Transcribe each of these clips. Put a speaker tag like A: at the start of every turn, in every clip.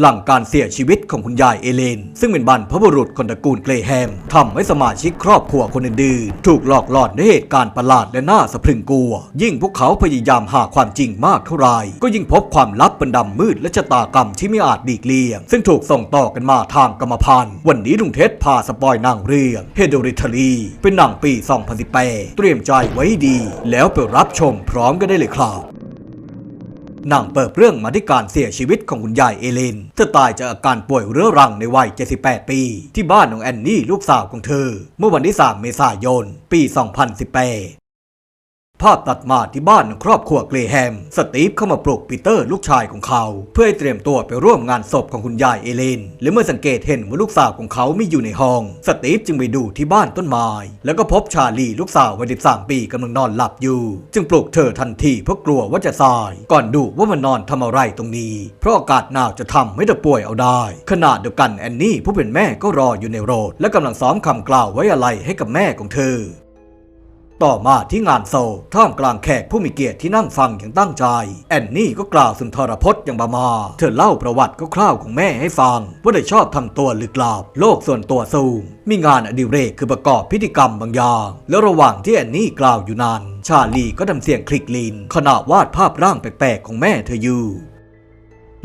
A: หลังการเสียชีวิตของคุณยายเอเลน ซึ่งเป็นบรรพบุรุษคนตระกูลเกรแฮมทำให้สมาชิกครอบครัวคนอื่นๆ ถูกหลอกหลอนด้วยเหตุการณ์ประหลาดและน่าสะพรึงกลัว ยิ่งพวกเขาพยายามหาความจริงมากเท่าไหร่ก็ยิ่งพบความลับบันดำมืดและชะตากรรมที่ไม่อาจหลีกเลี่ยง ซึ่งถูกส่งต่อกันมาทางกรรมพันธุ์วันนี้ลุงเท็ดพาสปอยนังเรื่อง Hereditary เป็นหนังปี 2018 เตรียมใจไว้ดี แล้วไปรับชมพร้อมกันได้เลยครับ นังเปิดเรื่องมาที่การเสียชีวิตของคุณยายเอเลนเธอตายจากอาการป่วยเรื้อรังในวัย 78 ปี ที่บ้านของแอนนี่ลูกสาวของเธอ เมื่อวันที่ 3 เมษายน ปี 2018 ภาพตัดมาที่บ้านของครอบครัวเกรแฮม สตีฟเข้ามาปลุกปีเตอร์ลูกชายของเขา เพื่อให้เตรียมตัวไปร่วมงานศพของคุณยายเอเลน และเมื่อสังเกตเห็นว่าลูกสาวของเขาไม่อยู่ในห้อง สตีฟจึงไปดูที่บ้านต้นไม้ แล้วก็พบชาลีลูกสาววัย 13 ปีกำลังนอนหลับอยู่ จึงปลุกเธอทันทีเพราะกลัวว่าจะสาย ก่อนดูว่ามันนอนทำอะไรตรงนี้ เพราะอากาศหนาวจะทำให้เธอป่วยเอาได้ ขณะเดียวกันแอนนี่ผู้เป็นแม่ก็รออยู่ในรถและกำลังซ้อมคำกล่าวไว้อะไรให้กับแม่ของเธอ ต่อมาที่งานโซท่ามกลางแขกผู้มีเกียรติที่นั่งฟังอย่างตั้งใจ แอนนี่ก็กล่าวสุนทรพจน์อย่างบามา เธอเล่าประวัติคร่าวๆของแม่ให้ฟัง ว่าได้ชอบทำตัวลึกลับโลกส่วนตัวสูง มีงานอดิเรกคือประกอบพิธีกรรมบางอย่าง แล้วระหว่างที่แอนนี่กล่าวอยู่นานชาลีก็ทำเสียงคลิกลินขณะวาดภาพร่างแปลกๆของแม่เธออยู่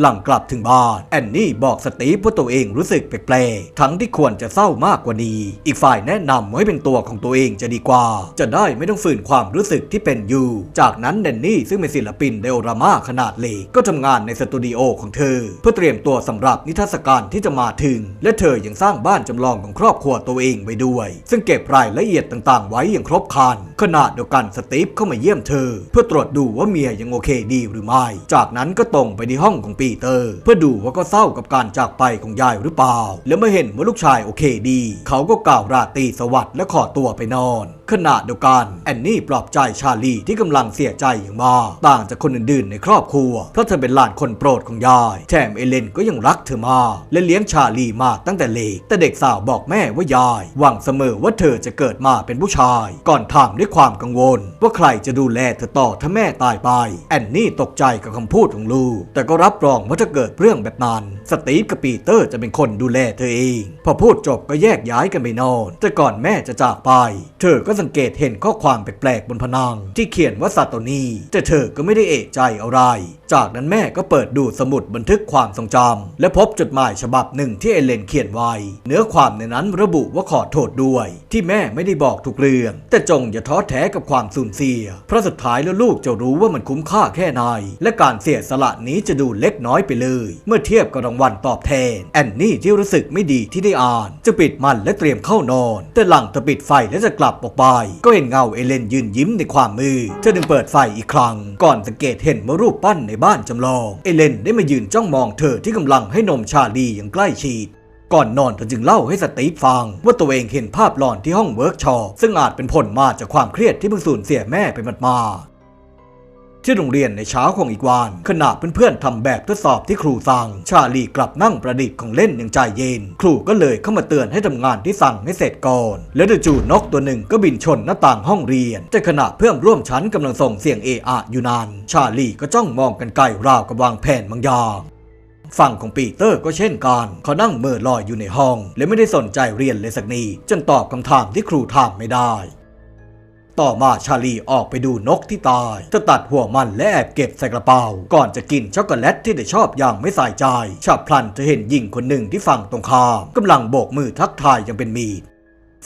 A: หลังกลับถึงบ้านแอนนี่บอกสตีฟว่าตัวเองรู้สึกแปลกๆ ทั้งที่ควรจะเศร้ามากกว่านี้ อีกฝ่ายแนะนำให้เป็นตัวของตัวเองจะดีกว่า จะได้ไม่ต้องฝืนความรู้สึกที่เป็นอยู่ จากนั้นแดนนี่ซึ่งเป็นศิลปินเดโอรามาขนาดเล็กก็ทำงานในสตูดิโอของเธอ เพื่อเตรียมตัวสำหรับนิทรรศการที่จะมาถึง และเธอยังสร้างบ้านจำลองของครอบครัวตัวเองไว้ด้วย ซึ่งเก็บรายละเอียดต่างๆ ไว้อย่างครบครันขณะเดียวกันสตีฟเข้ามาเยี่ยมเธอ เพื่อตรวจดูว่าเมียยังโอเคดีหรือไม่ จากนั้นก็ตรงไปที่ห้องของปีเตอร์ เพื่อดูว่าก็เศร้ากับการจากไปของยายหรือเปล่า แล้วเมื่อเห็นว่าลูกชายโอเคดี เขาก็กล่าวราตรีสวัสดิ์และขอตัวไปนอนขณะเดียวกันแอนนี่ปลอบใจชาลีที่กำลังเสียใจอย่างมากต่างจากคนอื่นๆในครอบครัว เพราะเธอเป็นหลานคนโปรดของยาย แถมเอเลนก็ยังรักเธอมากและเลี้ยงชาลีมาตั้งแต่เล็กแต่เด็กสาวบอกแม่ว่ายาย หวังเสมอว่าเธอจะเกิดมาเป็นผู้ชาย ก่อนถามด้วยความกังวล ว่าใครจะดูแลเธอต่อถ้าแม่ตายไป แอนนี่ตกใจกับคำพูดของลูก แต่ก็รับรองว่าถ้าเกิดเรื่องแบบนั้น สตีฟกับปีเตอร์จะเป็นคนดูแลเธอเอง พอพูดจบก็แยกย้ายกันไปนอน แต่ก่อนแม่จะจากไป เธอก็สังเกตเห็นข้อความแปลกๆบนผนังที่เขียนว่าซาโตนีแต่เธอก็ไม่ได้เอะใจอะไร จากนั้นแม่ก็เปิดดูสมุดบันทึกความทรงจำและพบจดหมายฉบับหนึ่งที่เอเลนเขียนไว้ เนื้อความในนั้นระบุว่าขอโทษด้วย ที่แม่ไม่ได้บอกทุกเรื่อง แต่จงอย่าท้อแท้กับความสูญเสียเพราะสุดท้ายแล้วลูกจะรู้ว่ามันคุ้มค่าแค่ไหนและการเสียสละนี้จะดูเล็กน้อยไปเลย เมื่อเทียบกับรางวัลตอบแทน แอนนี่ที่รู้สึกไม่ดีที่ได้อ่าน จะปิดมันและเตรียมเข้านอน แต่หลังเธอปิดไฟและจะกลับออกไป ก็เห็นเงาเอเลนยืนยิ้มในความมืดเธอจึงเปิดไฟอีกครั้ง ก่อนสังเกตเห็นว่ารูปปั้นในบ้านจำลอง เอเลนได้มายืนจ้องมองเธอที่กำลังให้นมชาลีอย่างใกล้ชิดก่อนนอนเธอจึงเล่าให้สตีฟฟัง ว่าตัวเองเห็นภาพหลอนที่ห้องเวิร์กช็อปซึ่งอาจเป็นผลมาจากความเครียดที่เพิ่งสูญเสียแม่ไปมาๆ ที่โรงเรียนในเช้าของอีกวันขณะเพื่อนๆทำแบบทดสอบที่ครูสั่ง ชาลีกลับนั่งประดิษฐ์ของเล่นอย่างใจเย็น ครูก็เลยเข้ามาเตือนให้ทำงานที่สั่งให้เสร็จก่อน แล้วจู่ๆนกตัวหนึ่งก็บินชนหน้าต่างห้องเรียน แต่ขณะเพื่อนร่วมชั้นกำลังส่งเสียงเอะอะอยู่นาน ชาลีก็จ้องมองกันไกลราวกับวางแผนบางอย่างฝั่งของปีเตอร์ก็เช่นกัน เขานั่งเมื่อลอยอยู่ในห้อง และไม่ได้สนใจเรียนเลยสักนิดจนตอบคำถามที่ครูถามไม่ได้ ต่อมาชาลีออกไปดูนกที่ตายจะตัดหัวมันและแอบเก็บใส่กระเป๋า ก่อนจะกินช็อกโกแลตที่ได้ชอบอย่างไม่ใส่ใจฉับพลันจะเห็นหญิงคนหนึ่งที่ฝั่งตรงข้ามกำลังโบกมือทักทายยังเป็นมีด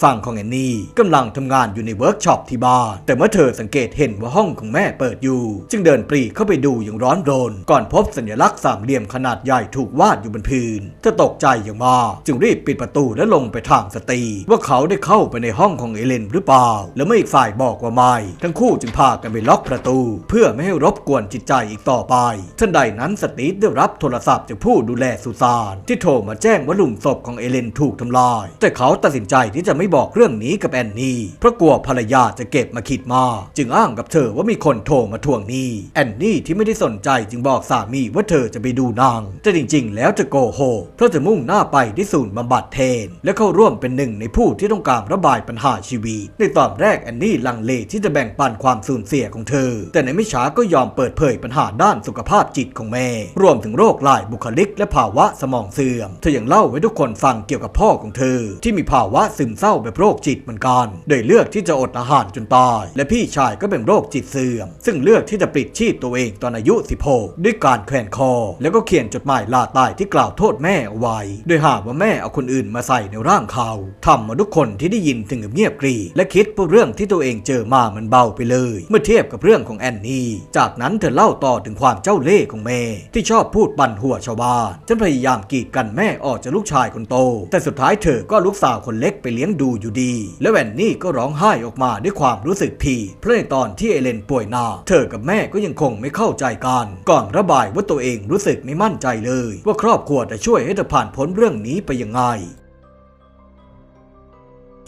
A: ฝั่งของแอนนี่กำลังทำงานอยู่ในเวิร์กช็อปที่บ้าน แต่เมื่อเธอสังเกตเห็นว่าห้องของแม่เปิดอยู่ จึงเดินปรีเข้าไปดูอย่างร้อนรน ก่อนพบสัญลักษณ์สามเหลี่ยมขนาดใหญ่ถูกวาดอยู่บนพื้นเธอตกใจอย่างมากจึงรีบปิดประตูและลงไปถามสตีว่าเขาได้เข้าไปในห้องของเอเลนหรือเปล่า แล้วเมื่ออีกฝ่ายบอกว่าไม่ ทั้งคู่จึงพากันไปล็อกประตู เพื่อไม่ให้รบกวนจิตใจอีกต่อไปทันใดนั้นสตีได้รับโทรศัพท์จากผู้ดูแลสุสานที่โทรมาแจ้งว่าหลุมศพของเอเลนถูกทำลาย แต่เขาตัดสินใจที่จะไม่ไม่บอกเรื่องนี้กับแอนนี่เพราะกลัวภรรยาจะเก็บมาคิดมา จึงอ้างกับเธอว่ามีคนโทรมาทวงหนี้แอนนี่ที่ไม่ได้สนใจจึงบอกสามีว่าเธอจะไปดูนาง แต่จริง ๆ แล้วจะโกหกเพราะจะมุ่งหน้าไปที่ศูนย์บำบัดเทน และเข้าร่วมเป็นหนึ่งในผู้ที่ต้องการระบายปัญหาชีวิต ในตอนแรกแอนนี่ลังเลที่จะแบ่งปันความสูญเสียของเธอ แต่ในไม่ช้าก็ยอมเปิดเผยปัญหาด้านสุขภาพจิตของแม่ รวมถึงโรคหลายบุคลิกและภาวะสมองเสื่อม เธอยังเล่าให้ทุกคนฟังเกี่ยวกับพ่อของเธอ ที่มีภาวะซึมเศร้าแบบโรคจิตเหมือนกัน โดยเลือกที่จะอดอาหารจนตาย และพี่ชายก็เป็นโรคจิตเสื่อม ซึ่งเลือกที่จะปลิดชีพตัวเองตอนอายุ 16 ด้วยการแขวนคอ แล้วก็เขียนจดหมายลาตายที่กล่าวโทษแม่เอาไว้ โดยหาว่าแม่เอาคนอื่นมาใส่ในร่างเขาทำมาทุกคนที่ได้ยินถึงเงียบกรีและคิดว่าเรื่องที่ตัวเองเจอมามันเบาไปเลย เมื่อเทียบกับเรื่องของแอนนี่ จากนั้นเธอเล่าต่อถึงความเจ้าเล่ห์ของแม่ ที่ชอบพูดปั่นหัวชาวบ้านฉันพยายามกีดกันแม่ออกจากลูกชายคนโต แต่สุดท้ายเธอก็ลูกสาวคนเล็กไปเลี้ยงดูอยู่ดี และแวนนี่ก็ร้องไห้ออกมาด้วยความรู้สึกผิดเพราะในตอนที่เอเลนป่วยหนาเธอกับแม่ก็ยังคงไม่เข้าใจกัน ก่อนระบายว่าตัวเองรู้สึกไม่มั่นใจเลย ว่าครอบครัวจะช่วยให้เธอผ่านพ้นเรื่องนี้ไปยังไง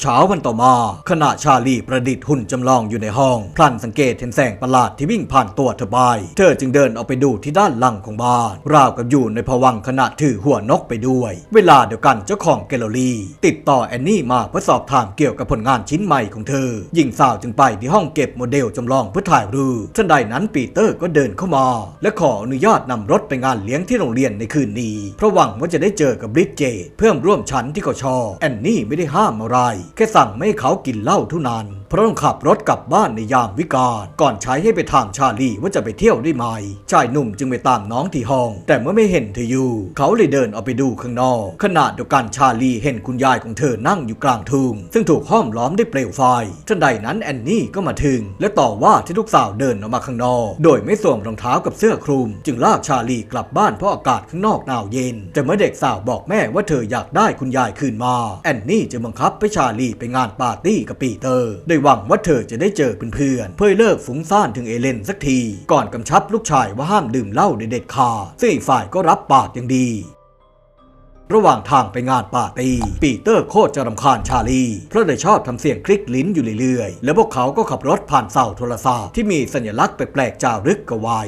A: เช้าวันต่อมา ขณะชาลีประดิษฐ์หุ่นจำลองอยู่ในห้อง พลันสังเกตเห็นแสงประหลาดที่วิ่งผ่านตัวเธอไป เธอจึงเดินออกไปดูที่ด้านหลังของบ้าน ราวกับอยู่ในภวังขณะถือหัวนกไปด้วย เวลาเดียวกันเจ้าของแกลเลอรี่ ติดต่อแอนนี่มาเพื่อสอบถามเกี่ยวกับผลงานชิ้นใหม่ของเธอ หญิงสาวจึงไปที่ห้องเก็บโมเดลจำลองเพื่อถ่ายรูปทันใดนั้นปีเตอร์ก็เดินเข้ามา และขออนุญาตนำรถไปงานเลี้ยงที่โรงเรียนในคืนนี้เพราะหวังว่าจะได้เจอกับบริดเจตเพื่อนร่วมชั้นที่เขาชอบแอนนี่ไม่ได้ห้ามอะไรแค่สั่งไม่ให้เขากินเหล้าเท่านั้นเพราะต้องขับรถกลับบ้านในยามวิกาลก่อนใช้ให้ไปถามชาลีว่าจะไปเที่ยวได้ไหมชายหนุ่มจึงไปตามน้องที่ห้อง แต่เมื่อไม่เห็นเธออยู่ เขาเลยเดินออกไปดูข้างนอกขณะเดียวกันชาลีเห็นคุณยายของเธอนั่งอยู่กลางทุ่งซึ่งถูกห้อมล้อมด้วยเปลวไฟทันใดนั้นแอนนี่ก็มาถึง และต่อว่าที่ลูกสาวเดินออกมาข้างนอก โดยไม่สวมรองเท้ากับเสื้อคลุม จึงลากชาลีกลับบ้านเพราะอากาศข้างนอกหนาวเย็น แต่เมื่อเด็กสาวบอกแม่ว่าเธออยากได้คุณยายคืนมา แอนนี่จะบังคับให้ชาลีไปงานปาร์ตี้กับปีเตอร์โดยหวังว่าเธอจะได้เจอเพื่อนๆเพื่อเลิกฟุ้งซ่านถึงเอเลนสักที ก่อนกำชับลูกชายว่าห้ามดื่มเหล้าเด็ดขาดซึ่งอีกฝ่ายก็รับปากอย่างดีระหว่างทางไปงานปาร์ตี้ปีเตอร์โคตรจะรำคาญชาลี เพราะได้ชอบทำเสียงคลิกลิ้นอยู่เรื่อยๆ แล้วพวกเขาก็ขับรถผ่านเสาโทรศัพท์ที่มีสัญลักษณ์แปลกๆจารึกกไว้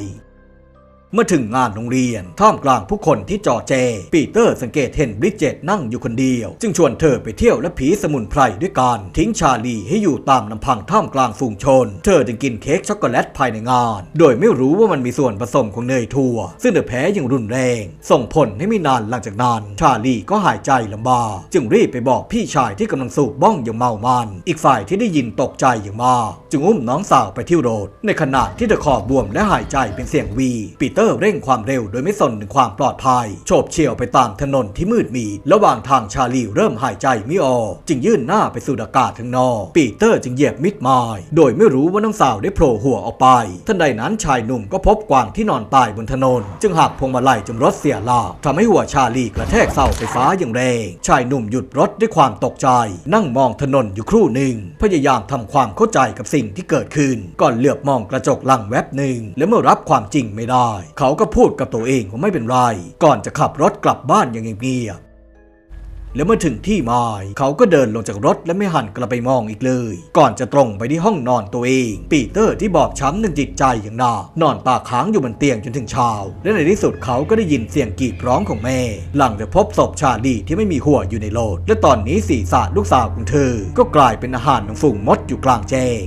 A: เมื่อถึงงานโรงเรียน ท่ามกลางผู้คนที่จอแจ ปีเตอร์สังเกตเห็นบริดเจตนั่งอยู่คนเดียว จึงชวนเธอไปเที่ยวและผีสมุนไพรด้วยกันทิ้งชาลีให้อยู่ตามลำพังท่ามกลางฝูงชน เธอจึงกินเค้กช็อกโกแลตภายในงาน โดยไม่รู้ว่ามันมีส่วนผสมของเนยถั่ว ซึ่งเธอแพ้อย่างรุนแรง ส่งผลให้ไม่นานหลังจากนั้น ชาลีก็หายใจลำบากจึงรีบไปบอกพี่ชายที่กำลังสูบบ้องอย่างเมามัน อีกฝ่ายที่ได้ยินตกใจอย่างมากจึงอุ้มน้องสาวไปที่โรถในขณะที่เธอคอบวมและหายใจเป็นเสียงวีปีเตอร์เร่งความเร็วโดยไม่สนถึงความปลอดภัย โฉบเฉี่ยวไปตามถนนที่มืดมิดระหว่างทางชาลีเริ่มหายใจไม่ออก จึงยื่นหน้าไปสู่อากาศข้างนอก ปีเตอร์จึงเหยียบมิดไม้โดยไม่รู้ว่าน้องสาวได้โผล่หัวออกไป ทันใดนั้นชายหนุ่มก็พบกวางที่นอนตายบนถนน จึงหักพวงมาลัยจนรถเสียหลักทำให้หัวชาลีกระแทกเสาไฟฟ้าอย่างแรง ชายหนุ่มหยุดรถด้วยความตกใจ นั่งมองถนนอยู่ครู่หนึ่ง พยายามทำความเข้าใจกับสิ่งที่เกิดขึ้น ก่อนเหลือบมองกระจกหลังแวบหนึ่ง และเมื่อรับความจริงไม่ได้ เขาก็พูดกับตัวเองว่าไม่เป็นไร ก่อนจะขับรถกลับบ้านอย่างเงียบๆแล้วเมื่อถึงที่หมาย เขาก็เดินลงจากรถและไม่หันกลับไปมองอีกเลย ก่อนจะตรงไปที่ห้องนอนตัวเอง ปีเตอร์ที่บอบช้ำทั้งจิตใจอย่างหนักนอนตาค้างอยู่บนเตียงจนถึงเช้า และในที่สุดเขาก็ได้ยินเสียงกรีดร้องของแม่ หลังจากพบศพชาลีที่ไม่มีหัวอยู่ในโลด และตอนนี้ศีรษะลูกสาวของเธอ ก็กลายเป็นอาหารของฝูงมดอยู่กลางแจ้ง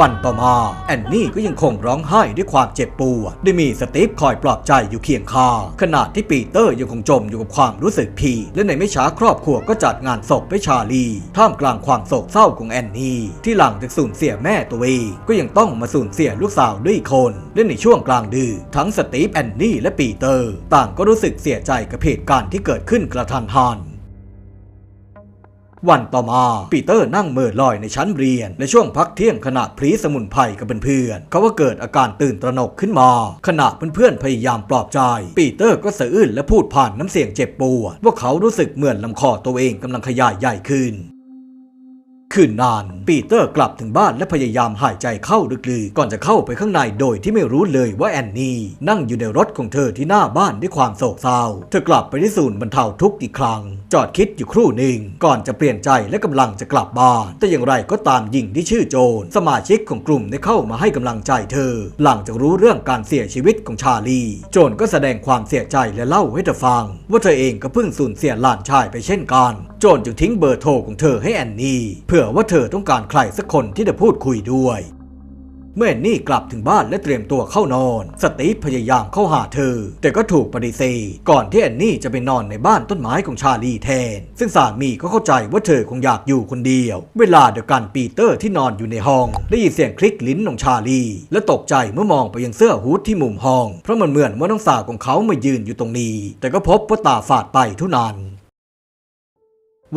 A: วันต่อมา แอนนี่ก็ยังคงร้องไห้ด้วยความเจ็บปวดได้มีสตีฟคอยปลอบใจอยู่เคียงข้างขณะที่ปีเตอร์ยังคงจมอยู่กับความรู้สึกผีและในไม่ช้าครอบครัวก็จัดงานศพให้ชาลีท่ามกลางความโศกเศร้าของแอนนี่ที่หลังจากสูญเสียแม่ตัวเองก็ยังต้องมาสูญเสียลูกสาวด้วยคนและในช่วงกลางดึกทั้งสตีฟแอนนี่และปีเตอร์ ต่างก็รู้สึกเสียใจกับเหตุการณ์ที่เกิดขึ้นกระทันหัน วันต่อมา ปีเตอร์นั่งเมื่อลอยในชั้นเรียน ในช่วงพักเที่ยงขณะพรีสมุนไพรกับเพื่อนๆเขาก็เกิดอาการตื่นตระหนกขึ้นมา ขณะเพื่อนๆพยายามปลอบใจ ปีเตอร์ก็สะอื้นและพูดผ่านน้ำเสียงเจ็บปวดว่าเขารู้สึกเหมือนลำคอตัวเองกำลังขยายใหญ่ขึ้น คืนนาน ปีเตอร์กลับถึงบ้านและพยายามหายใจเข้าลึกๆ ก่อนจะเข้าไปข้างในโดยที่ไม่รู้เลยว่าแอนนี่ นั่งอยู่ในรถของเธอที่หน้าบ้านด้วยความโศกเศร้า เธอกลับไปที่ศูนย์บรรเทาทุกข์อีกครั้ง จอดคิดอยู่ครู่หนึ่ง ก่อนจะเปลี่ยนใจและกำลังจะกลับบ้าน แต่อย่างไรก็ตามหญิงที่ชื่อโจน สมาชิกของกลุ่มได้เข้ามาให้กำลังใจเธอ หลังจากรู้เรื่องการเสียชีวิตของชาลี โจนก็แสดงความเสียใจและเล่าให้เธอฟัง ว่าเธอเองก็เพิ่งสูญเสียหลานชายไปเช่นกัน โจนจึงทิ้งเบอร์โทรของเธอให้แอนนี่เผื่อว่าเธอต้องการใครสักคนที่จะพูดคุยด้วยเมื่อแอนนี่กลับถึงบ้านและเตรียมตัวเข้านอน สตีฟพยายามเข้าหาเธอ แต่ก็ถูกปฏิเสธก่อนที่แอนนี่จะไปนอนในบ้านต้นไม้ของชาลีแทน ซึ่งสามีก็เข้าใจว่าเธอคงอยากอยู่คนเดียว เวลาเดียวกันปีเตอร์ที่นอนอยู่ในห้อง ได้ยินเสียงคลิกลิ้นของชาลี และตกใจเมื่อมองไปยังเสื้อฮูดที่มุมห้อง เพราะมันเหมือนว่าน้องสาวของเขามายืนอยู่ตรงนี้ แต่ก็พบว่าตาฝาดไปเท่านั้น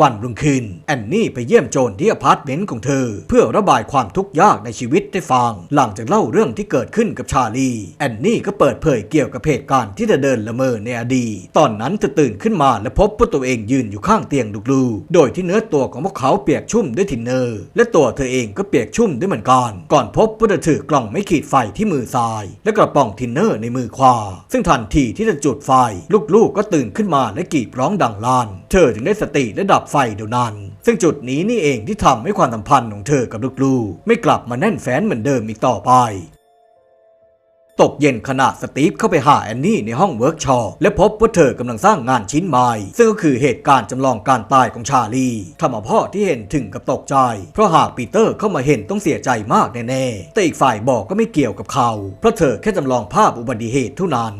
A: วันรุ่งขึ้น แอนนี่ไปเยี่ยมโจนที่อพาร์ตเมนต์ของเธอ เพื่อระบายความทุกข์ยากในชีวิตให้ฟัง หลังจากเล่าเรื่องที่เกิดขึ้นกับชาลี แอนนี่ก็เปิดเผยเกี่ยวกับเหตุการณ์ที่เธอเดินละเมอในอดีตตอนนั้นเธอตื่นขึ้นมาและพบว่าตัวเองยืนอยู่ข้างเตียงลูกๆโดยที่เนื้อตัวของพวกเขาเปียกชุ่มด้วยทินเนอร์ และตัวเธอเองก็เปียกชุ่มด้วยเหมือนกัน ก่อนพบว่าเธอถือกล่องไม่ขีดไฟที่มือซ้าย และกระป๋องทินเนอร์ในมือขวา ซึ่งทันทีที่เธอจุดไฟ ลูกๆก็ตื่นขึ้นมาและกรีดร้องดังลั่น เธอจึงได้สติและดับไฟเดียวนั้น ซึ่งจุดนี้นี่เองที่ทำให้ความสัมพันธ์ของเธอกับลูกๆ ไม่กลับมาแน่นแฟ้นเหมือนเดิมอีกต่อไปตกเย็นขณะสตีฟเข้าไปหาแอนนี่ในห้องเวิร์กช็อปและพบว่าเธอกำลังสร้างงานชิ้นใหม่ ซึ่งก็คือเหตุการณ์จำลองการตายของชาลีทำเอาพ่อที่เห็นถึงกับตกใจ เพราะหากปีเตอร์เข้ามาเห็นต้องเสียใจมากแน่ๆ แต่อีกฝ่ายบอกก็ไม่เกี่ยวกับเขา เพราะเธอแค่จำลองภาพอุบัติเหตุเท่านั้น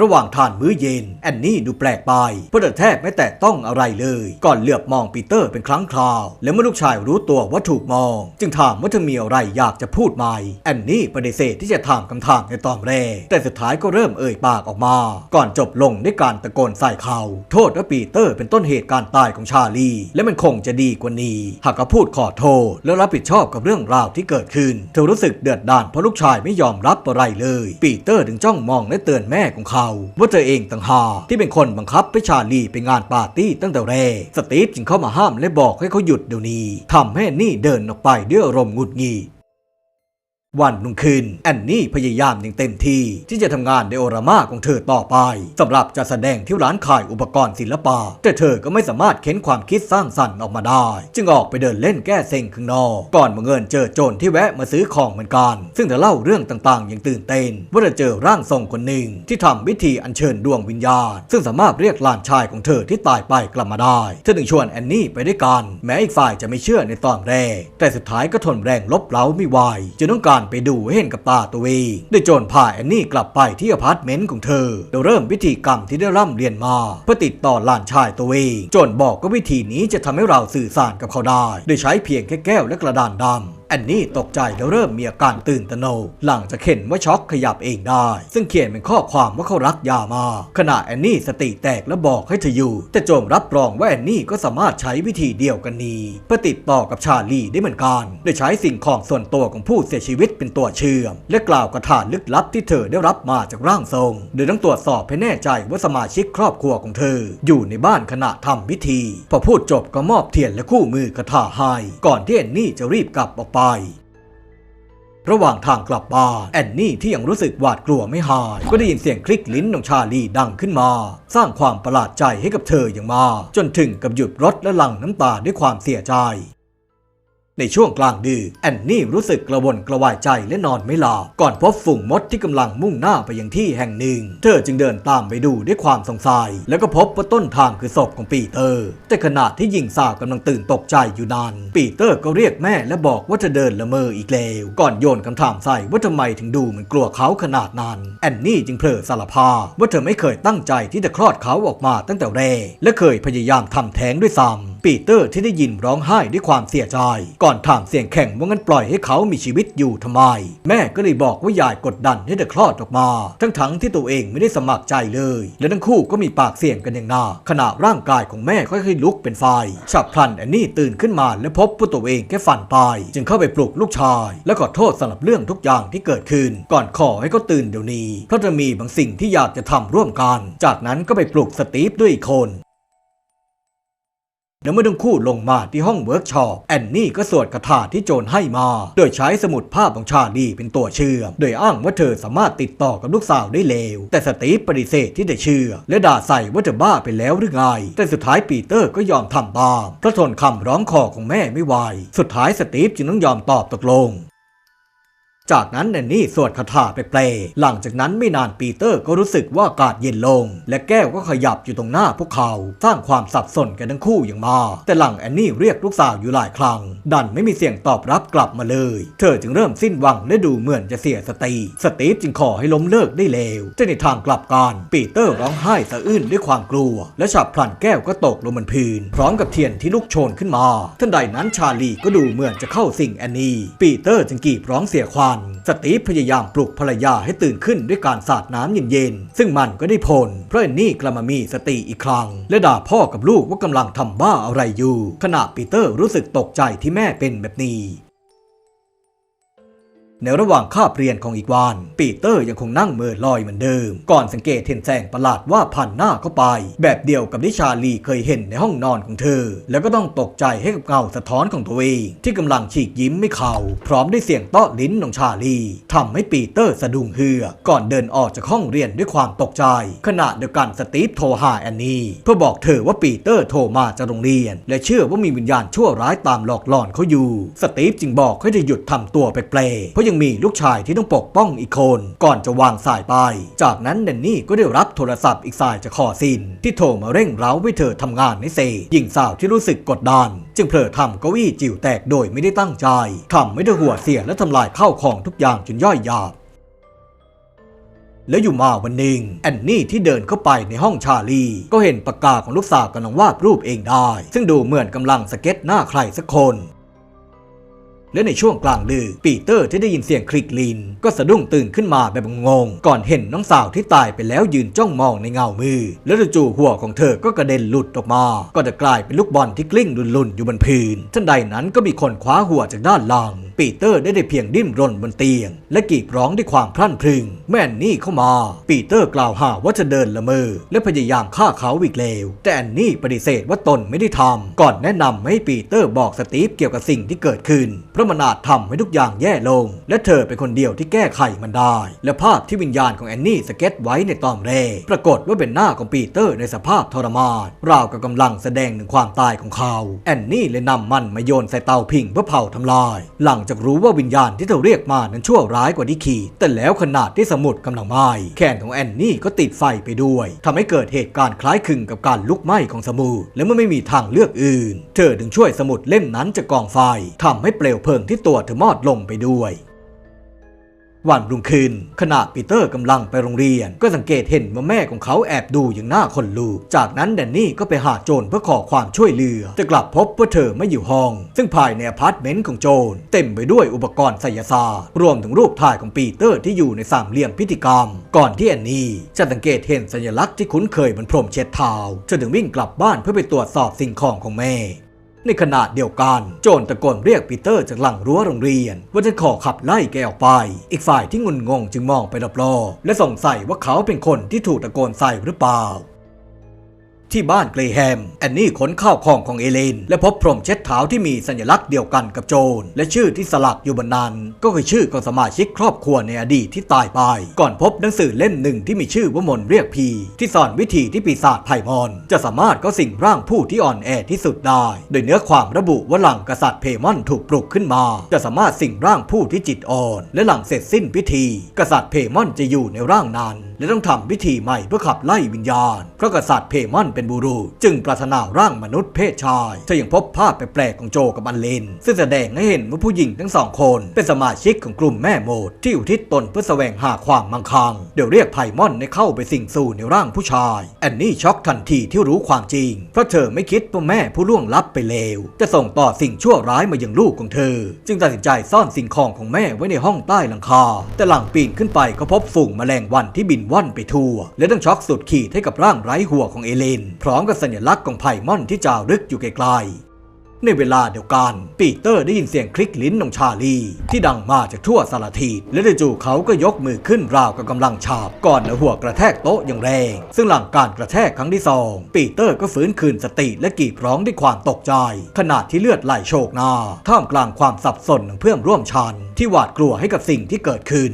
A: ระหว่างทานมื้อเย็นแอนนี่ดูแปลกไปเพราะแทบไม่แตะต้องอะไรเลย ก่อนเหลือบมองปีเตอร์เป็นครั้งคราว และเมื่อลูกชายรู้ตัวว่าถูกมอง จึงถามว่าเธอมีอะไรอยากจะพูดไหมแอนนี่ปฏิเสธที่จะถามคำถามในตอนแรก แต่สุดท้ายก็เริ่มเอ่ยปากออกมา ก่อนจบลงด้วยการตะโกนใส่เขา โทษว่าปีเตอร์เป็นต้นเหตุการตายของชาลี และมันคงจะดีกว่านี้ หากเขาพูดขอโทษแล้วรับผิดชอบกับเรื่องราวที่เกิดขึ้น เธอรู้สึกเดือดดาลเพราะลูกชายไม่ยอมรับอะไรเลย ปีเตอร์ถึงจ้องมองและเตือนแม่ของเขาว่าเธอเองต่างหากที่เป็นคนบังคับให้ชาลีไปงานปาร์ตี้ตั้งแต่แรก สตีฟจึงเข้ามาห้ามและบอกให้เขาหยุดเดี๋ยวนี้ทำให้นี่เดินออกไปด้วยอารมณ์หงุดหงิด วันรุ่งขึ้น แอนนี่พยายามอย่างเต็มที่ ที่จะทำงานในโอรามาของเธอต่อไปสำหรับจะแสดงที่ร้านขายอุปกรณ์ศิลปะ แต่เธอก็ไม่สามารถเค้นความคิดสร้างสรรค์ออกมาได้ จึงออกไปเดินเล่นแก้เซ็งข้างนอก ก่อนบังเอิญเจอโจรที่แวะมาซื้อของเหมือนกัน ซึ่งเธอเล่าเรื่องต่างๆ อย่างตื่นเต้นว่าเธอเจอร่างทรงคนหนึ่งที่ทำพิธีอัญเชิญดวงวิญญาณ ซึ่งสามารถเรียกหลานชายของเธอที่ตายไปกลับมาได้ เธอถึงชวนแอนนี่ไปด้วยกัน แม้อีกฝ่ายจะไม่เชื่อในตอนแรก แต่สุดท้ายก็ทนแรงลบเล้าไม่ไหวจึงต้องการไปดูให้เห็นกับตาตัวเองได้โจรพาแอนนี่กลับไปที่อพาร์ตเมนต์ของเธอโดยเริ่มพิธีกรรมที่ได้ร่ำเรียนมาเพื่อติดต่อหลานชายตัวเองโจรบอกว่าวิธีนี้จะทำให้เราสื่อสารกับเขาได้โดยใช้เพียงแค่แก้วและกระดานดำแอนนี่ตกใจแล้วเริ่มมีอาการตื่นตระหนกหลังจากเห็นว่าช็อกขยับเองได้ ซึ่งเขียนเป็นข้อความว่าเขารักยามา ขณะแอนนี่สติแตกและบอกให้เธออยู่ แต่โจมรับรองว่าแอนนี่ก็สามารถใช้วิธีเดียวกันนี้เพื่อติดต่อกับชาลีได้เหมือนกันโดยใช้สิ่งของส่วนตัวของผู้เสียชีวิตเป็นตัวเชื่อม และกล่าวกระถานลึกลับที่เธอได้รับมาจากร่างทรงโดยต้องตรวจสอบให้แน่ใจว่าสมาชิกครอบครัวของเธอ อยู่ในบ้านขณะทำพิธี พอพูดจบก็มอบเทียนและคู่มือกระถาให้ก่อนที่แอนนี่จะรีบกลับออกไประหว่างทางกลับบ้านแอนนี่ที่ยังรู้สึกหวาดกลัวไม่หาย ก็ได้ยินเสียงคลิกลิ้นของชาลีดังขึ้นมา สร้างความประหลาดใจให้กับเธออย่างมากจนถึงกับหยุดรถและหลั่งน้ำตาด้วยความเสียใจ ในช่วงกลางดึกแอนนี่รู้สึกกระวนกระวายใจและนอนไม่หลับก่อนพบฝูงมดที่กำลังมุ่งหน้าไปยังที่แห่งหนึ่ง เธอจึงเดินตามไปดูด้วยความสงสัย แล้วก็พบว่าต้นทางคือศพของปีเตอร์ แต่ขณะที่หญิงสาวกำลังตื่นตกใจอยู่นั้น ปีเตอร์ก็เรียกแม่และบอกว่าจะเดินละเมออีกแล้ว ก่อนโยนคำถามใส่ว่าทำไมถึงดูเหมือนกลัวเขาขนาดนั้นแอนนี่จึงเผลอสารภาพว่าเธอไม่เคยตั้งใจที่จะคลอดเขาออกมาตั้งแต่แรกและเคยพยายามทำแท้งด้วยซ้ำ ปีเตอร์ที่ได้ยินร้องไห้ด้วยความเสียใจ ก่อนถามเสียงแข็งว่างั้นปล่อยให้เขามีชีวิตอยู่ทำไม แม่ก็เลยบอกว่ายายกดดันให้เธอคลอดออกมา ทั้งๆที่ตัวเองไม่ได้สมัครใจเลย และทั้งคู่ก็มีปากเสียงกันอย่างหนักขณะร่างกายของแม่ค่อยๆลุกเป็นไฟฉับพลันแอนนี่ตื่นขึ้นมาและพบว่าตัวเองแค่ฝันไปจึงเข้าไปปลุกลูกชาย และขอโทษสำหรับเรื่องทุกอย่างที่เกิดขึ้น ก่อนขอให้เขาตื่นเดี๋ยวนี้เพราะจะมีบางสิ่งที่อยากจะทำร่วมกัน จากนั้นก็ไปปลุกสตีฟด้วยอีกคน และเมื่อทั้งคู่ลงมาที่ห้องเวิร์กช็อปแอนนี่ก็สวดคาถาที่โจรให้มา โดยใช้สมุดภาพของชาลีเป็นตัวเชื่อม โดยอ้างว่าเธอสามารถติดต่อกับลูกสาวได้เร็ว แต่สตีฟปฏิเสธที่จะเชื่อ และด่าใส่ว่าเธอบ้าไปแล้วหรือไง แต่สุดท้ายปีเตอร์ก็ยอมทำตามเพราะทนคำร้องขอของแม่ไม่ไหว สุดท้ายสตีฟจึงต้องยอมตอบตกลง จากนั้นแนนนี่สวดคาถาไปเปลหลังจากนั้นไม่นานปีเตอร์ก็รู้สึกว่าอากาศเย็นลง และแก้วก็ขยับอยู่ตรงหน้าพวกเขา สร้างความสับสนกันทั้งคู่อย่างมากแต่หลังแอนนี่เรียกลูกสาวอยู่หลายครั้ง ดันไม่มีเสียงตอบรับกลับมาเลย เธอจึงเริ่มสิ้นหวังและดูเหมือนจะเสียสติสตีฟจึงขอให้ล้มเลิกได้เลวแต่ในทางกลับกันปีเตอร์ร้องไห้สะอื้นด้วยความกลัว และฉับพลันแก้วก็ตกลงบนพื้น พร้อมกับเทียนที่ลุกโชนขึ้นมาทันใดนั้นชาลีก็ดูเหมือนจะเข้าสิงแอนนี่ปีเตอร์จึงกรีดร้องเสียควันสตีฟพยายามปลุกภรรยาให้ตื่นขึ้นด้วยการสาดน้ำเย็นๆ ซึ่งมันก็ได้ผล เพราะแอนนี่กลับมามีสติอีกครั้ง และด่าพ่อกับลูกว่ากำลังทำบ้าอะไรอยู่ ขณะปีเตอร์รู้สึกตกใจที่แม่เป็นแบบนี้ ในระหว่างคาบเรียนของอีกวัน ปีเตอร์ยังคงนั่งเมื่อลอยเหมือนเดิม ก่อนสังเกตเห็นแสงประหลาดว่าผ่านหน้าเข้าไป แบบเดียวกับที่ชาลีเคยเห็นในห้องนอนของเธอ แล้วก็ต้องตกใจให้กับเงาสะท้อนของตัวเอง ที่กำลังฉีกยิ้มไม่เขาพร้อมด้วยเสียงเตาะลิ้นของชาลีทำให้ปีเตอร์สะดุ้งเฮือกก่อนเดินออกจากห้องเรียนด้วยความตกใจ ขณะเดียวกันสตีฟโทรหาแอนนี่เพื่อบอกเธอว่าปีเตอร์โทรมาจากโรงเรียน และเชื่อว่ามีวิญญาณชั่วร้ายตามหลอกหลอนเขาอยู่ สตีฟจึงบอกให้เธอหยุดทำตัวแปลกๆเพราะยังมีลูกชายที่ต้องปกป้องอีกคน ก่อนจะวางสายไป จากนั้นแดนนี่ก็ได้รับโทรศัพท์อีกสายจากคอซิน ที่โทรมาเร่งเร้าให้เธอทำงานในเซหญิงสาวที่รู้สึกกดดัน จึงเผลอทำเก้าอี้จิ๋วแตกโดยไม่ได้ตั้งใจทำให้เธอหัวเสียและทำลายข้าวของทุกอย่างจนย่อยยาบแล้วอยู่มาวันหนึ่งแอนนี่ที่เดินเข้าไปในห้องชาลี ก็เห็นปากกาของลูกสาวกำลังวาดรูปเองได้ ซึ่งดูเหมือนกำลังสเก็ตหน้าใครสักคน และในช่วงกลางดึกปีเตอร์ที่ได้ยินเสียงคลิกลิน ก็สะดุ้งตื่นขึ้นมาแบบงง ก่อนเห็นน้องสาวที่ตายไปแล้วยืนจ้องมองในเงามือ แล้วจู่หัวของเธอก็กระเด็นหลุดออกมา ก็จะกลายเป็นลูกบอลที่กลิ้งลุนๆอยู่บนพื้นทันใดนั้นก็มีคนคว้าหัวจากด้านหลังปีเตอร์ได้ได้เพียงดิ้นรนบนเตียง และกรีดร้องด้วยความพรั่นพรึง แม่นนี่เข้ามา ปีเตอร์กล่าวหาว่าจะเดินละเมอ และพยายามฆ่าเขาอีกแล้ว แต่แอนนี่ปฏิเสธว่าตนไม่ได้ทำก่อนแนะนำให้ปีเตอร์บอกสตีฟเกี่ยวกับสิ่งที่เกิดขึ้นเพราะมันอาจทำให้ทุกอย่างแย่ลง และเธอเป็นคนเดียวที่แก้ไขมันได้ และภาพที่วิญญาณของแอนนี่สเก็ตไว้ในตอนแรกปรากฏว่าเป็นหน้าของปีเตอร์ในสภาพทรมานราวกับกำลังแสดงถึงความตายของเขาแอนนี่เลยนำมันมาโยนใส่เตาผิงเพื่อเผาทำลาย หลังจากรู้ว่าวิญญาณที่เธอเรียกมานั้นชั่วร้ายกว่าที่ขีดแต่แล้วขนาดที่สมุดกำลังไหม้แขนของแอนนี่ก็ติดไฟไปด้วยทำให้เกิดเหตุการณ์คล้ายคลึงกับการลุกไหม้ของสมุดและเมื่อไม่มีทางเลือกอื่น เธอถึงช่วยสมุดเล่มนั้นจากกองไฟทำให้เปลวเพลิงที่ตัวเธอมอดลงไปด้วยวันรุ่งขึ้นขณะปีเตอร์กำลังไปโรงเรียน ก็สังเกตเห็นว่าแม่ของเขาแอบดูอย่างหน้าคนลูก จากนั้นแดนนี่ก็ไปหาโจรเพื่อขอความช่วยเหลือ แต่กลับพบว่าเธอไม่อยู่ห้อง ซึ่งภายในอพาร์ตเมนต์ของโจรเต็มไปด้วยอุปกรณ์ไสยศาสตร์รวมถึงรูปถ่ายของปีเตอร์ที่อยู่ในสามเหลี่ยมพิธีกรรม ก่อนที่แอนนี่จะสังเกตเห็นสัญลักษณ์ที่คุ้นเคยบนพรมเช็ดเท้าเธอถึงวิ่งกลับบ้านเพื่อไปตรวจสอบสิ่งของของแม่ ในขณะเดียวกัน โจนตะโกนเรียกปีเตอร์จากหลังรั้วโรงเรียน ว่าจะขอขับไล่แกออกไป อีกฝ่ายที่งุนงงจึงมองไปรอบๆและสงสัยว่าเขาเป็นคนที่ถูกตะโกนใส่หรือเปล่า ที่บ้านเกรแฮม แอนนี่ขนข้าวของของเอเลน และพบพรมเช็ดเท้าที่มีสัญลักษณ์เดียวกันกับโจรและชื่อที่สลักอยู่บนนั้น ก็คือชื่อของสมาชิกครอบครัวในอดีตที่ตายไป ก่อนพบหนังสือเล่มหนึ่งที่มีชื่อว่ามนเรียกพีที่สอนวิธีที่ปีศาจไพ่มอน จะสามารถก็สิ่งร่างผู้ที่อ่อนแอที่สุดได้ โดยเนื้อความระบุว่าหลังกษัตริย์เพมอนถูกปลุกขึ้นมา จะสามารถสิ่งร่างผู้ที่จิตอ่อน และหลังเสร็จสิ้นพิธี กษัตริย์เพมอนจะอยู่ในร่างนั้น และต้องทำพิธีใหม่เพื่อขับไล่วิญญาณเพราะกษัตริย์เพมอนเป็นบูรุษจึงปรารถนาร่างมนุษย์เพศชาย เธอยังพบภาพแปลกๆของโจกับอันเลนซึ่งแสดงให้เห็นว่าผู้หญิงทั้งสองคนเป็นสมาชิกของกลุ่มแม่โมด ที่อุทิศตนเพื่อแสวงหาความมั่งคั่งเดี๋ยวเรียกไพมอนให้เข้าไปสิงสู่ในร่างผู้ชาย แอนนี่ช็อกทันทีที่รู้ความจริง เพราะเธอไม่คิดว่าแม่ผู้ล่วงลับไปเลว จะส่งต่อสิ่งชั่วร้ายมายังลูกของเธอ จึงตัดสินใจซ่อนสิ่งของของแม่ไว้ในห้องใต้หลังคา แต่หลังปีนขึ้นไปก็พบฝูงแมลงวันที่บินว่อนไปทั่ว และต้องช็อกสุดขีดให้กับร่างไร้หัวของเอเลนพร้อมกับสัญลักษณ์ของไพ่มอนที่จารึกอยู่ไกลๆ ในเวลาเดียวกันปีเตอร์ได้ยินเสียงคลิกลิ้นของชาลี ที่ดังมาจากทั่วสารทิศและจู่เขาก็ยกมือขึ้นราวกับกำลังฉาบก่อนหัวกระแทกโต๊ะอย่างแรง ซึ่งหลังการกระแทกครั้งที่สองปีเตอร์ก็ฟื้นคืนสติและกรีดร้องด้วยความตกใจ ขณะที่เลือดไหลโชกหน้าท่ามกลางความสับสนของเพื่อนร่วมชั้นที่หวาดกลัวให้กับสิ่งที่เกิดขึ้น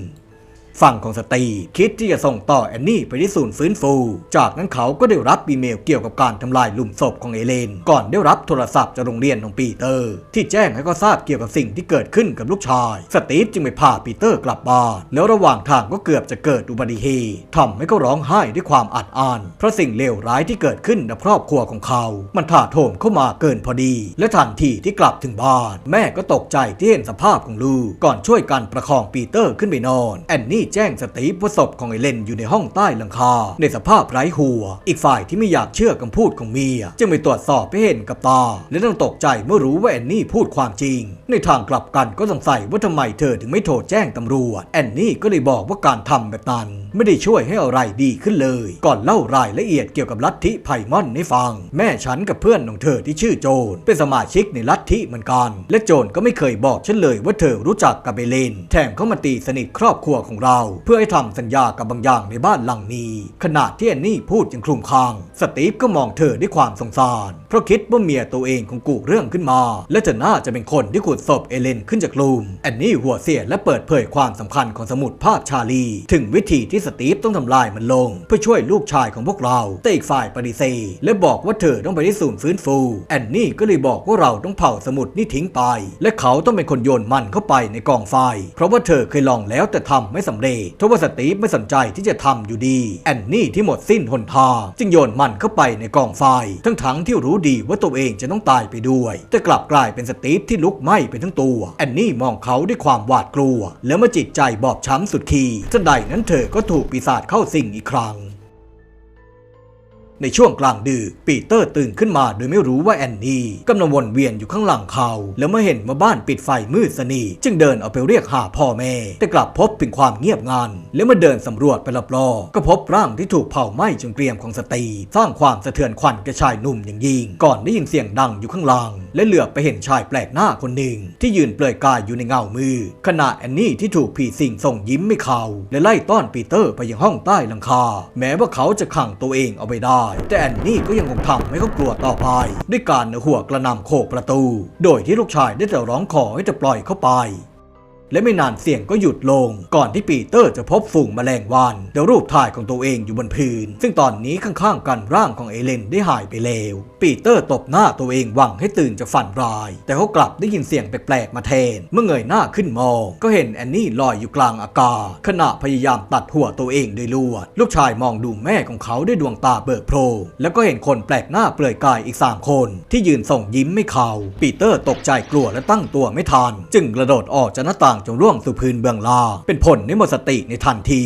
A: ฝั่งของสตีคิดที่จะส่งต่อแอนนี่ไปที่ศูนย์ฟื้นฟู จากนั้นเขาก็ได้รับอีเมลเกี่ยวกับการทำลายหลุมศพของเอเลน ก่อนได้รับโทรศัพท์จากโรงเรียนของปีเตอร์ ที่แจ้งให้เขาทราบเกี่ยวกับสิ่งที่เกิดขึ้นกับลูกชาย สตีฟจึงไปพาปีเตอร์กลับบ้านแล้วระหว่างทางก็เกือบจะเกิดอุบัติเหตุทำให้เขาร้องไห้ด้วยความอัดอั้นเพราะสิ่งเลวร้ายที่เกิดขึ้นกับครอบครัวของเขา มันถาโถมเข้ามาเกินพอดี และทันทีที่กลับถึงบ้าน แม่ก็ตกใจที่เห็นสภาพของลูกก่อนช่วยกันประคองปีเตอร์ขึ้นไปนอนแอนนี่แจ้งสตีฟว่าศพของไอเลนอยู่ในห้องใต้หลังคา ในสภาพไร้หัว อีกฝ่ายที่ไม่อยากเชื่อคำพูดของเมียจึงไปตรวจสอบไปเห็นกับตา และต้องตกใจเมื่อรู้ว่าแอนนี่พูดความจริง ในทางกลับกันก็สงสัยว่าทำไมเธอถึงไม่โทรแจ้งตำรวจ แอนนี่ก็เลยบอกว่าการทำแบบนั้นไม่ได้ช่วยให้อะไรดีขึ้นเลย ก่อนเล่ารายละเอียดเกี่ยวกับลัทธิไพมอนให้ฟัง แม่ฉันกับเพื่อนของเธอที่ชื่อโจน เป็นสมาชิกในลัทธิเหมือนกัน และโจนก็ไม่เคยบอกฉันเลยว่าเธอรู้จักกับเบเลนแถมเขามาตีสนิทครอบครัวของเราเพื่อให้ทำสัญญากับบางอย่างในบ้านหลังนี้ ขณะที่แอนนี่พูดอย่างคลุมคลัง สตีฟก็มองเธอด้วยความสงสาร เพราะคิดว่าเมียตัวเองคงกุเรื่องขึ้นมา และจะน่าจะเป็นคนที่ขุดศพเอเลนขึ้นจากหลุมแอนนี่หัวเสียและเปิดเผยความสำคัญของสมุดภาพชาลี ถึงวิธีที่สตีฟต้องทำลายมันลง เพื่อช่วยลูกชายของพวกเรา แต่อีกฝ่ายปฏิเสธและบอกว่าเธอต้องไปที่ศูนย์ฟื้นฟู แอนนี่ก็เลยบอกว่าเราต้องเผาสมุดนี่ทิ้งไป และเขาต้องเป็นคนโยนมันเข้าไปในกองไฟ เพราะว่าเธอเคยลองแล้วแต่ทำไม่สำเรทว่าสตีฟไม่สนใจที่จะทำอยู่ดี แอนนี่ที่หมดสิ้นหนทางจึงโยนมันเข้าไปในกองไฟ ทั้งทั้งที่รู้ดีว่าตัวเองจะต้องตายไปด้วย แต่กลับกลายเป็นสตีฟที่ลุกไหม้ไปทั้งตัว แอนนี่มองเขาด้วยความหวาดกลัว แล้วเมื่อจิตใจบอบช้ำสุดขีดทันใดนั้นเธอก็ถูกปีศาจเข้าสิงอีกครั้ง ในช่วงกลางดึกปีเตอร์ตื่นขึ้นมาโดยไม่รู้ว่าแอนนี่กำลังวนเวียนอยู่ข้างหลังเขา แล้วเมื่อเห็นว่าบ้านปิดไฟมืดสนิทจึงเดินออกไปเรียกหาพ่อแม่ แต่กลับพบเป็นความเงียบงันแล้วเมื่อเดินสำรวจไปรอบๆก็พบร่างที่ถูกเผาไหม้จนเกรียมของสตีสร้างความสะเทือนขวัญแก่ชายหนุ่มอย่างยิ่งก่อนได้ยินเสียงดังอยู่ข้างล่าง และเหลือบไปเห็นชายแปลกหน้าคนหนึ่ง ที่ยืนเปลือยกายอยู่ในเงามือขณะแอนนี่ที่ถูกผีสิงส่งยิ้มไม่เขาและไล่ต้อนปีเตอร์ไปยังห้องใต้หลังคา แม้ว่าเขาจะขังตัวเองเอาไปได้แต่แอนนี่ก็ยังคงทำให้เขากลัวต่อไป ด้วยการหัวกระนำโขกประตู โดยที่ลูกชายได้แต่ร้องขอให้จะปล่อยเข้าไป และไม่นานเสียงก็หยุดลง ก่อนที่ปีเตอร์จะพบฝูงแมลงวันและรูปถ่ายของตัวเองอยู่บนพื้น ซึ่งตอนนี้ข้างๆกันร่างของเอเลนได้หายไปแล้ว ปีเตอร์ตบหน้าตัวเองหวังให้ตื่นจากฝันร้าย แต่เขากลับได้ยินเสียงแปลกๆมาแทน เมื่อเงยหน้าขึ้นมอง ก็เห็นแอนนี่ลอยอยู่กลางอากาศขณะพยายามตัดหัวตัวเองด้วยลวด ลูกชายมองดูแม่ของเขาด้วยดวงตาเบิกโพรแล้วก็เห็นคนแปลกหน้าเปลือยกายอีกสามคน ที่ยืนส่งยิ้มไม่เขา ปีเตอร์ตกใจกลัวและตั้งตัวไม่ทัน จึงกระโดดออกจากหน้าต่างจงร่วงสู่พื้นเบื้องล่างเป็นผลในหมดสติในทันที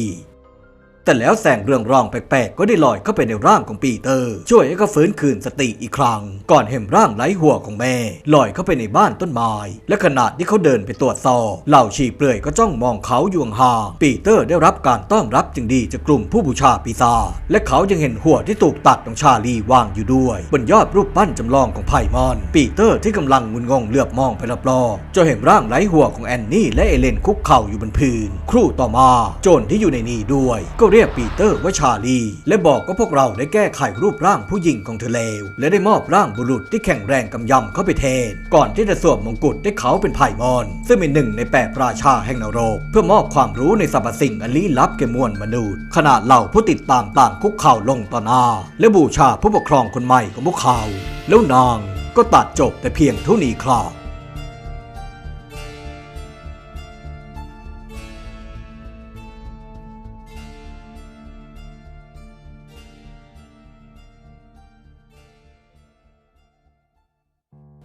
A: แต่แล้วแสงเรืองรองแปลกๆ ก็ได้ลอยเข้าไปในร่างของปีเตอร์ ช่วยให้เขาฟื้นคืนสติอีกครั้ง ก่อนเห็นร่างไร้หัวของแม่ลอยเข้าไปในบ้านต้นไม้ และขณะที่เขาเดินไปตรวจสอบเหล่าชีเปลือยก็จ้องมองเขาอยู่ห่างปีเตอร์ได้รับการต้อนรับจึงดีจากกลุ่มผู้บูชาปีศาจและเขายังเห็นหัวที่ถูกตัดของชาลีวางอยู่ด้วย บนยอดรูปปั้นจำลองของไพมอน ปีเตอร์ที่กำลังงุนงงเลือบมองไปรอบๆจะเห็นร่างไร้หัวของแอนนี่และเอเลนคุกเข่าอยู่บนพื้นครู่ต่อมา โจรที่อยู่ในนี้ด้วยก็เรียกปีเตอร์ว่าชาลี และบอกว่าพวกเราได้แก้ไขรูปร่างผู้หญิงของเธอแล้วและได้มอบร่างบุรุษที่แข็งแรงกำยำเข้าไปแทน ก่อนที่จะสวมมงกุฎให้เขาเป็นไผ่มอน ซึ่งเป็นหนึ่งในแปดราชาแห่งนรก เพื่อมอบความรู้ในสรรพสิ่งอันลี้ลับแก่มวลมนุษย์ขณะเหล่าผู้ติดตามต่างคุกเข่าลงต่อหน้า และบูชาผู้ปกครองคนใหม่ของพวกเขา แล้วนางก็ตัดจบแต่เพียงเท่านี้ครับ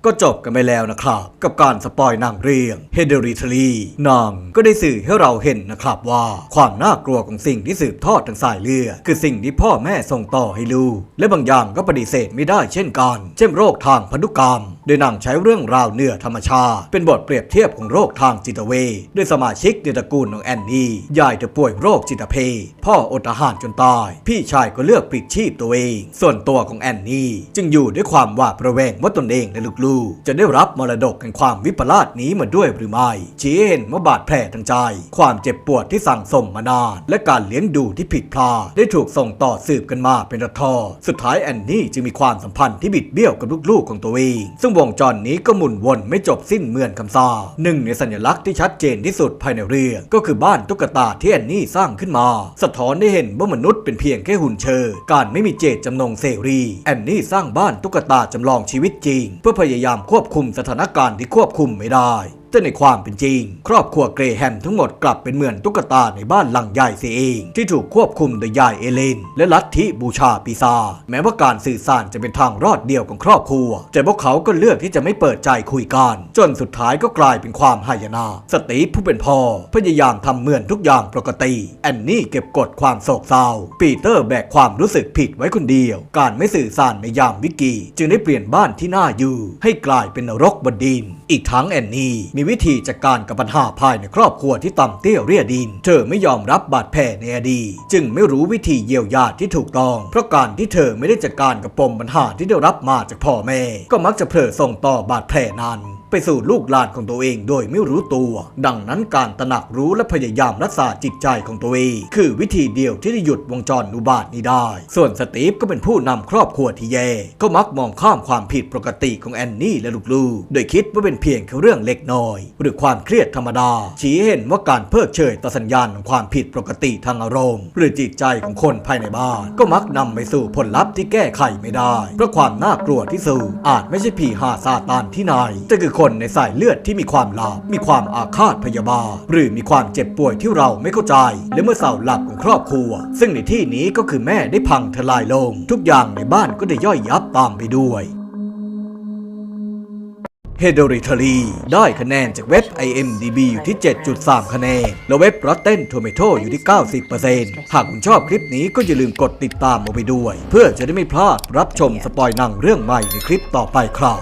A: ก็จบกันไปแล้วนะครับ กับการสปอยนังเรื่อง Hereditary นังก็ได้สื่อให้เราเห็นนะครับว่าความน่ากลัวของสิ่งที่สืบทอดทางสายเลือดคือสิ่งที่พ่อแม่ส่งต่อให้ลูก และบางอย่างก็ปฏิเสธไม่ได้เช่นกัน เช่นโรคทางพันธุกรรม โดยนังใช้เรื่องราวเหนือธรรมชาติ เป็นบทเปรียบเทียบของโรคทางจิตเวชด้วยสมาชิกในตระกูลของแอนนี่ยายเธอป่วยโรคจิตเภทพ่ออดอาหารจนตาย พี่ชายก็เลือกปลิดชีพตัวเอง ส่วนตัวของแอนนี่จึงอยู่ด้วยความหวาดระแวงว่าตนเองและลูลูกๆจะได้รับมรดกแห่งความวิปลาสนี้มาด้วยหรือไม่ชี้เห็นว่าบาดแผลทางใจ ความเจ็บปวดที่สั่งสมมานาน และการเลี้ยงดูที่ผิดพลาดได้ถูกส่งต่อสืบกันมาเป็นระทอสุดท้ายแอนนี่จึงมีความสัมพันธ์ที่บิดเบี้ยวกับลูกๆของตัวเอง ซึ่งวงจรนี้ก็หมุนวนไม่จบสิ้นเหมือนคำซาหนึ่งในสัญลักษณ์ที่ชัดเจนที่สุดภายในเรื่องก็คือบ้านตุ๊กตาที่แอนนี่สร้างขึ้นมา สะท้อนได้เห็นว่ามนุษย์เป็นเพียงแค่หุ่นเชิดการไม่มีเจตจำนงเสรีแอนนี่สร้างบ้านตุ๊กตาจำลองชีวิตจริง เพื่อพยายามควบคุมสถานการณ์ที่ควบคุมไม่ได้ แต่ในความเป็นจริง ครอบครัวเกรแฮมทั้งหมดกลับเป็นเหมือนตุ๊กตาในบ้านหลังใหญ่เสียเอง ที่ถูกควบคุมโดยยายเอเลน และลัทธิบูชาปีศาจแม้ว่าการสื่อสารจะเป็นทางรอดเดียวของครอบครัว แต่พวกเขาก็เลือกที่จะไม่เปิดใจคุยกัน จนสุดท้ายก็กลายเป็นความหายนะสตีฟผู้เป็นพ่อพยายามทำเหมือนทุกอย่างปกติแอนนี่เก็บกดความโศกเศร้า ปีเตอร์แบกความรู้สึกผิดไว้คนเดียว การไม่สื่อสารในยามวิกฤตจึงได้เปลี่ยนบ้านที่น่าอยู่ ให้กลายเป็นนรกบนดิน อีกทั้งแอนนี่มีวิธีจัดการกับปัญหาภายในครอบครัวที่ต่ำเตี้ยเรียดิน เธอไม่ยอมรับบาดแผลในอดีตจึงไม่รู้วิธีเยียวยาที่ถูกต้อง เพราะการที่เธอไม่ได้จัดการกับปมปัญหาที่ได้รับมาจากพ่อแม่ ก็มักจะเผลอส่งต่อบาดแผลนั้น ไปสู่ลูกหลานของตัวเองโดยไม่รู้ตัว ดังนั้นการตระหนักรู้และพยายามรักษาจิตใจของตัวเอง คือวิธีเดียวที่จะหยุดวงจรอุบาทนี้ได้ ส่วนสตีฟก็เป็นผู้นำครอบครัวที่แย่ ก็มักมองข้ามความผิดปกติของแอนนี่และลูกๆ โดยคิดว่าเป็นเพียงแค่เรื่องเล็กน้อย หรือความเครียดธรรมดา ชี้เห็นว่าการเพิกเฉยต่อสัญญาณของความผิดปกติทางอารมณ์ หรือจิตใจของคนภายในบ้าน ก็มักนำไปสู่ผลลัพธ์ที่แก้ไขไม่ได้ เพราะความน่ากลัวที่สุดอาจไม่ใช่ผีหาซาตานที่ไหนแต่คือคนในสายเลือดที่มีความลาบมีความอาฆาตพยาบาทหรือมีความเจ็บป่วยที่เราไม่เข้าใจ และเมื่อเสาหลักของครอบครัว ซึ่งในที่นี้ก็คือแม่ได้พังทลายลง ทุกอย่างในบ้านก็ได้ย่อยยับตามไปด้วย Hereditary ได้คะแนนจากเว็บ IMDB อยู่ที่ 7.3 คะแนน และเว็บ Rotten Tomato อยู่ที่ 90%หากคุณชอบคลิปนี้ก็อย่าลืมกดติดตามเอาไปด้วย เพื่อจะได้ไม่พลาดรับชมสปอยหนังเรื่องใหม่ในคลิปต่อไปครับ